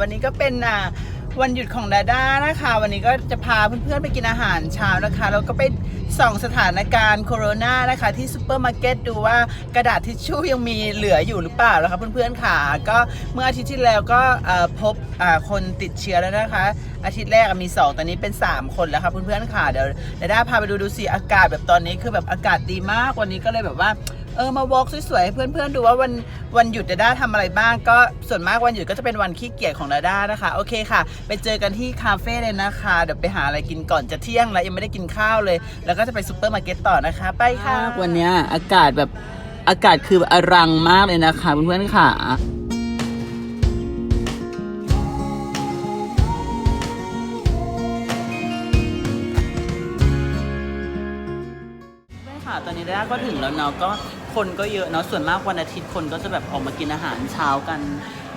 วันนี้ก็เป็นอ่าวันหยุดของดาด้านะคะ วันนี้ก็จะพาเพื่อนๆไปกินอาหารเช้านะคะ แล้วก็ไปส่องสถานการณ์โควิดนะคะ ที่ซูเปอร์มาร์เก็ตดูว่ากระดาษทิชชู่ยังมีเหลืออยู่หรือเปล่านะคะเพื่อนๆค่ะ ก็เมื่ออาทิตย์ที่แล้วก็พบคนติดเชื้อแล้วนะคะ อาทิตย์แรกมี 2 ตอนนี้เป็น 3 คนแล้วค่ะเพื่อนๆค่ะ เดี๋ยวดาด้าพาไปดูดูสิอากาศแบบตอนนี้คือแบบอากาศดีมากวันนี้ก็เลยแบบว่า เออมาวอล์กสวยๆให้เพื่อนๆดูว่าวันวันหยุดดาด้าทำอะไรบ้างก็ส่วนมากวันหยุดก็จะเป็นวันขี้เกียจของดาด้านะคะ โอเคค่ะ ไปเจอกันที่คาเฟ่เลยนะคะ เดี๋ยวไปหาอะไรกินก่อนจะเที่ยงแล้วยังไม่ได้กินข้าวเลย แล้วก็จะไปซูเปอร์มาร์เก็ตต่อนะคะ ไปค่ะ วันนี้อากาศแบบอากาศคืออรังมากเลยนะคะเพื่อนๆค่ะไม่ค่ะตอนนี้ดาด้าก็ถึงแล้วเนาะก็ คนก็เยอะเนาะส่วนมากวันอาทิตย์คนก็จะแบบออกมากินอาหารเช้ากัน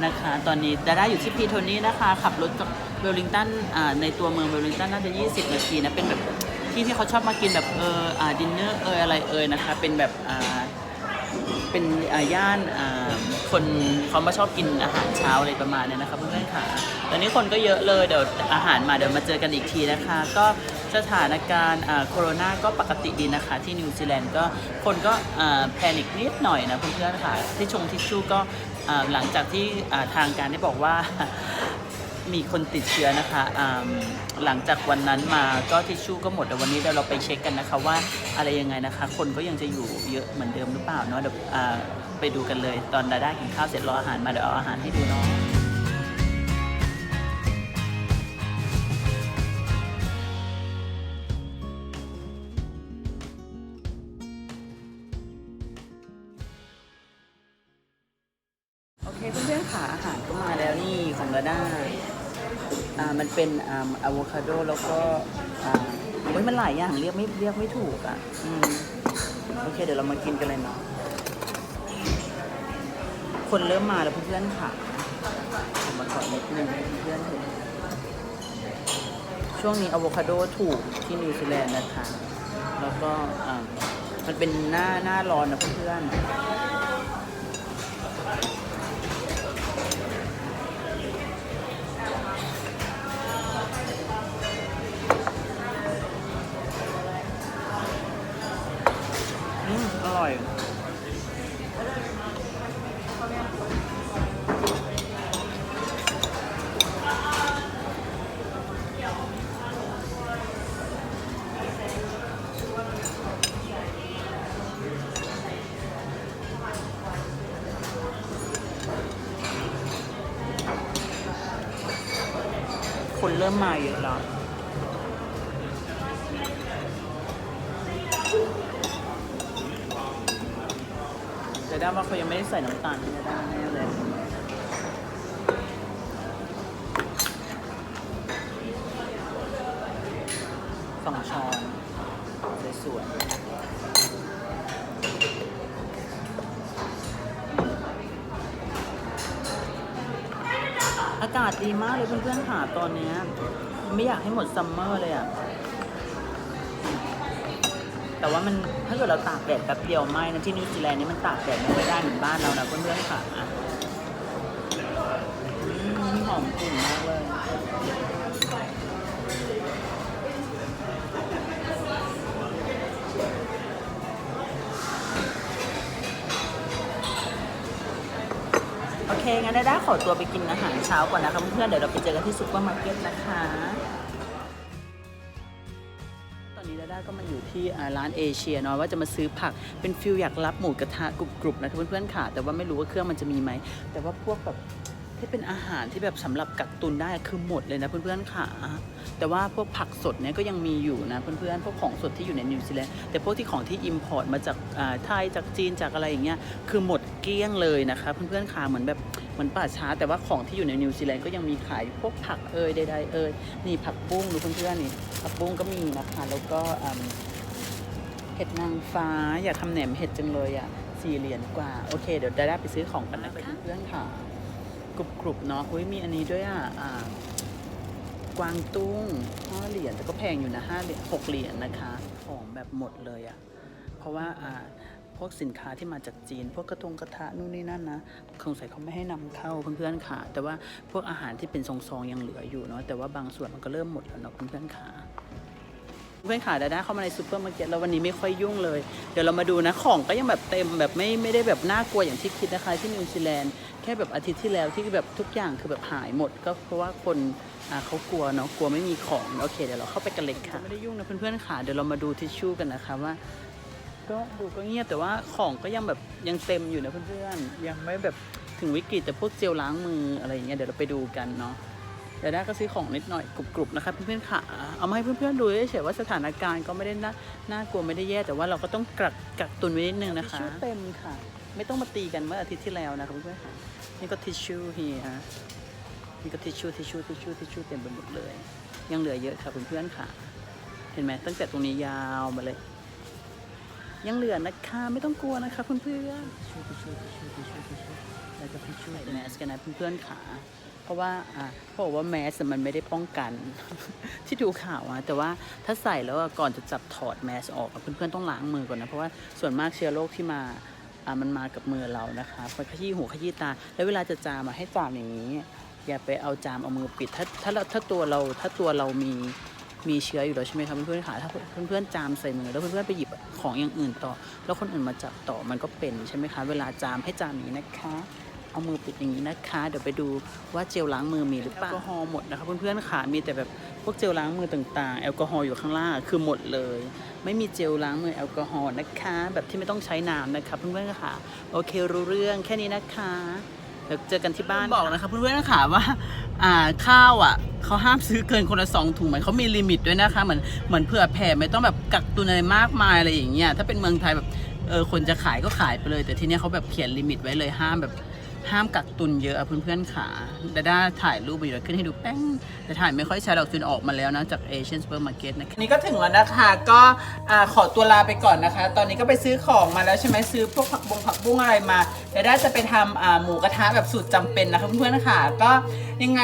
นะคะ ตอนนี้ดาด้าอยู่ที่พีโทนี่นะคะ ขับรถจากเวลลิงตันในตัวเมืองเวลลิงตันน่าจะ 20 นาทีนะ เป็นแบบที่ที่เขาชอบมากินแบบเอออ่าดินเนอร์เอออะไรเออนะคะ เป็นแบบอ่าเป็นย่านคนเขามาชอบกินอาหารเช้าอะไรประมาณเนี้ยนะคะเพื่อนๆค่ะ ตอนนี้คนก็เยอะเลยเดี๋ยวอาหารมาเดี๋ยวมาเจอกันอีกทีนะคะ ก็ สถานการณ์โควิดก็ปกติดีนะคะ ที่นิวซีแลนด์ก็คนก็แพนิคนิดหน่อยนะเพื่อนๆค่ะที่ชงทิชชู่ก็หลังจากที่ทางการได้บอกว่ามีคนติดเชื้อนะคะหลังจากวันนั้นมาก็ทิชชู่ก็หมดแต่วันนี้เดี๋ยวเราไปเช็คกันนะคะว่าอะไรยังไงนะคะ คนก็ยังจะอยู่เยอะเหมือนเดิมหรือเปล่าเนาะเดี๋ยวไปดูกันเลย ตอนดาด้ากินข้าวเสร็จรออาหารมาเดี๋ยวเอาอาหารให้ดูเนาะ เคเพื่อนๆค่ะอาหารก็มาแล้วนี่ของดาด้าอ่ามันเป็นอ่าอะโวคาโดแล้วก็อ่าโอ้ยมันหลายอย่างเรียกไม่เรียกไม่ถูกอะอืมโอเคเดี๋ยวเรามากินกันเลยเนาะคนเริ่มมาแล้วเพื่อนๆค่ะผมมาขอนิดนึงเพื่อนๆเห็นช่วงนี้อะโวคาโดถูกที่นิวซีแลนด์นะคะ แล้วก็อ่ามันเป็นหน้าหน้าร้อนนะเพื่อนๆอืมอร่อย คนเริ่มมาเยอะแล้วแต่ได้ว่าเขายังไม่ได้ใส่น้ำตาลไม่ได้แน่เลย สองช้อนสวยๆ อากาศดีมากเลยเพื่อนๆค่ะตอนเนี้ยไม่อยากให้หมดซัมเมอร์เลยอะแต่ว่ามันถ้าเกิดเราตากแดดแป๊บเดียวไหม่นะที่นิวซีแลนด์นี่มันตากแดดไม่ได้เหมือนบ้านเรานะเพื่อนๆค่ะอืมหอมกลิ่นมากเลย โอเค งั้นได้ขอตัวไปกินอาหารเช้าก่อนนะคะเพื่อนๆเดี๋ยวเราไปเจอกันที่ซุปเปอร์มาร์เก็ตนะคะ ตอนนี้ดาด้าก็มาอยู่ที่ร้านเอเชียเนาะว่าจะมาซื้อผักเป็นฟิลอยากรับหมูกระทะกรุบๆนะคะเพื่อนๆค่ะ แต่ว่าไม่รู้ว่าเครื่องมันจะมีไหมแต่ว่าพวกแบบ ที่เป็นอาหารที่แบบสำหรับกักตุนได้คือหมดเลยนะเพื่อนๆค่ะ แต่ว่าพวกผักสดเนี่ยก็ยังมีอยู่นะเพื่อนๆพวกของสดที่อยู่ในนิวซีแลนด์แต่พวกที่ของที่อิมพอร์ตมาจากอ่าไทยจากจีนจากอะไรอย่างเงี้ยคือหมดเกลี้ยงเลยนะคะเพื่อนๆค่ะเหมือนแบบเหมือนป่าช้า แต่ว่าของที่อยู่ในนิวซีแลนด์ก็ยังมีขายพวกผักเอ่ยใดๆเอ่ยนี่ผักบุ้งดูเพื่อนๆนี่ผักบุ้งก็มีนะคะแล้วก็อืมเห็ดนางฟ้าอยากทำแหนมเห็ดจังเลยอะสี่เหรียญกว่า โอเค เดี๋ยวได้ไปซื้อของกันนะคะเพื่อนๆค่ะ กรุบๆเนาะอุ้ยมีอันนี้ด้วยอะอ่ากวางตุ้งห้าเหรียญแต่ก็แพงอยู่นะห้าเหรียญหกเหรียญนะคะของแบบหมดเลยอะเพราะว่าอ่าผวกสินค้าที่มาจากจีน พวกกระทงกระทะนู่นนี่นั่นนะสงสัยเขาไม่ให้นำเข้าเพื่อนๆค่ะ แต่ว่าพวกอาหารที่เป็นซองๆยังเหลืออยู่เนาะแต่ว่าบางส่วนมันก็เริ่มหมดแล้วเนาะเพื่อนๆค่ะ เพื่อนขาดาด้าเข้ามาในซูเปอร์มาร์เก็ตแล้ววันนี้ไม่ค่อยยุ่งเลย เดี๋ยวเรามาดูนะ ของก็ยังแบบเต็มแบบไม่ไม่ได้แบบน่ากลัวอย่างที่คิดนะคะ ที่นิวซีแลนด์แค่แบบอาทิตย์ที่แล้วที่แบบทุกอย่างคือแบบหายหมด ก็เพราะว่าคนเขากลัวเนาะกลัวไม่มีของโอเคเดี๋ยวเราเข้าไปกันเลยค่ะไม่ได้ยุ่งนะเพื่อนๆขาเดี๋ยวเรามาดูทิชชู่กันนะคะว่าก็ดูก็เงียบแต่ว่าของก็ยังแบบยังเต็มอยู่นะเพื่อนๆยังไม่แบบถึงวิกฤตแต่พวกเจลล้างมืออะไรอย่างเงี้ยเดี๋ยวเราไปดูกันเนาะ แต่ได้ก็ซื้อของนิดหน่อยกรุบๆนะคะเพื่อนๆค่ะ เอามาให้เพื่อนๆดูเฉยๆว่าสถานการณ์ก็ไม่ได้น่าน่ากลัวไม่ได้แย่แต่ว่าเราก็ต้องกักกักตุนไว้นิดนึงนะคะทิชชู่เต็มค่ะ ไม่ต้องมาตีกันเมื่ออาทิตย์ที่แล้วนะคะเพื่อนๆค่ะนี่ก็ทิชชู่เฮียนี่ก็ทิชชู่ทิชชู่ทิชชู่ทิชชู่เต็มไปหมดเลย ยังเหลือเยอะค่ะเพื่อนๆค่ะ เห็นไหมตั้งแต่ตรงนี้ยาวมาเลย ยังเหลือนะคะไม่ต้องกลัวนะคะเพื่อนๆทิชชู่ทิชชู่ทิชชู่ทิชชู่แล้วก็ทิชชู่ใส่แมสกันนะเพื่อนๆค่ะเพราะว่าอ่าเขาบอกว่าแมสมันไม่ได้ป้องกัน ที่ดูข่าวอะแต่ว่าถ้าใส่แล้วก่อนจะจับถอดแมสออกอะเพื่อนๆต้องล้างมือก่อนนะเพราะว่าส่วนมากเชื้อโรคที่มาอ่ามันมากับมือเรานะคะไปขยี้หูขยี้ตา แล้วเวลาจะจามอะให้จามอย่างนี้ อย่าไปเอาจามเอามือปิดถ้าถ้าถ้าตัวเราถ้าตัวเรามี มีเชื้ออยู่แล้วใช่ไหมครับเพื่อนๆค่ะถ้าเพื่อนๆจามใส่มือแล้วเพื่อนๆไปหยิบของอย่างอื่นต่อ แล้วคนอื่นมาจับต่อมันก็เป็นใช่ไหมคะเวลาจามให้จามอย่างนี้นะคะเอามือปิดอย่างนี้นะคะ เดี๋ยวไปดูว่าเจลล้างมือมีหรือเปล่าแอลกอฮอล์หมดนะคะเพื่อนๆค่ะมีแต่แบบพวกเจลล้างมือต่างๆ แอลกอฮอล์อยู่ข้างล่างคือหมดเลย ไม่มีเจลล้างมือแอลกอฮอล์นะคะ แบบที่ไม่ต้องใช้น้ำนะคะเพื่อนๆค่ะ โอเครู้เรื่องแค่นี้นะคะเดี๋ยวเจอกันที่บ้านบอกนะคะเพื่อนๆค่ะว่าอ่าข้าวอะ เขาห้ามซื้อเกินคนละสองถุงเหมือนเขามีลิมิตด้วยนะคะเหมือนเหมือนเผื่อแผ่ไม่ต้องแบบกักตุนอะไรมากมายอะไรอย่างเงี้ยถ้าเป็นเมืองไทยแบบเออคนจะขายก็ขายไปเลย แต่ที่เนี้ยเขาแบบเขียนลิมิตไว้เลยห้ามแบบ ห้ามกักตุนเยอะเพื่อนๆขาดาด้าถ่ายรูปไปเดี๋ยวขึ้นให้ดูแป้งแต่ถ่ายไม่ค่อยใชัดอกจนออกมาแล้วนะจากเอเชียนซูเปอร์มาร์เก็ตนะคะนี่ก็ถึงแล้วนะคะก็ขอตัวลาไปก่อนนะคะ ตอนนี้ก็ไปซื้อของมาแล้วใช่ไหมซื้อพวกผักบงผักบุ้งอะไรมาดาด้าจะไปทำหมูกระทะแบบสูตรจำเป็นนะคะเพื่อนๆค่ะก็ยังไง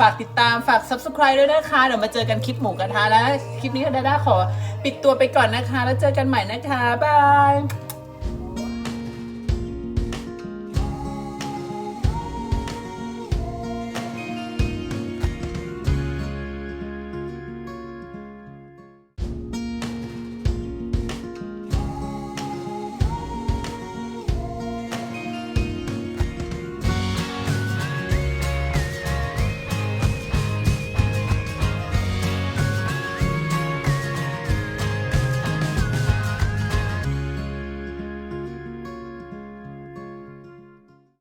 ฝากติดตามฝาก subscribe ด้วยนะคะเดี๋ยวมาเจอกันคลิปหมูกระทะแล้วคลิปนี้ดาด้าขอปิดตัวไปก่อนนะคะ แล้วเจอกันใหม่นะคะบาย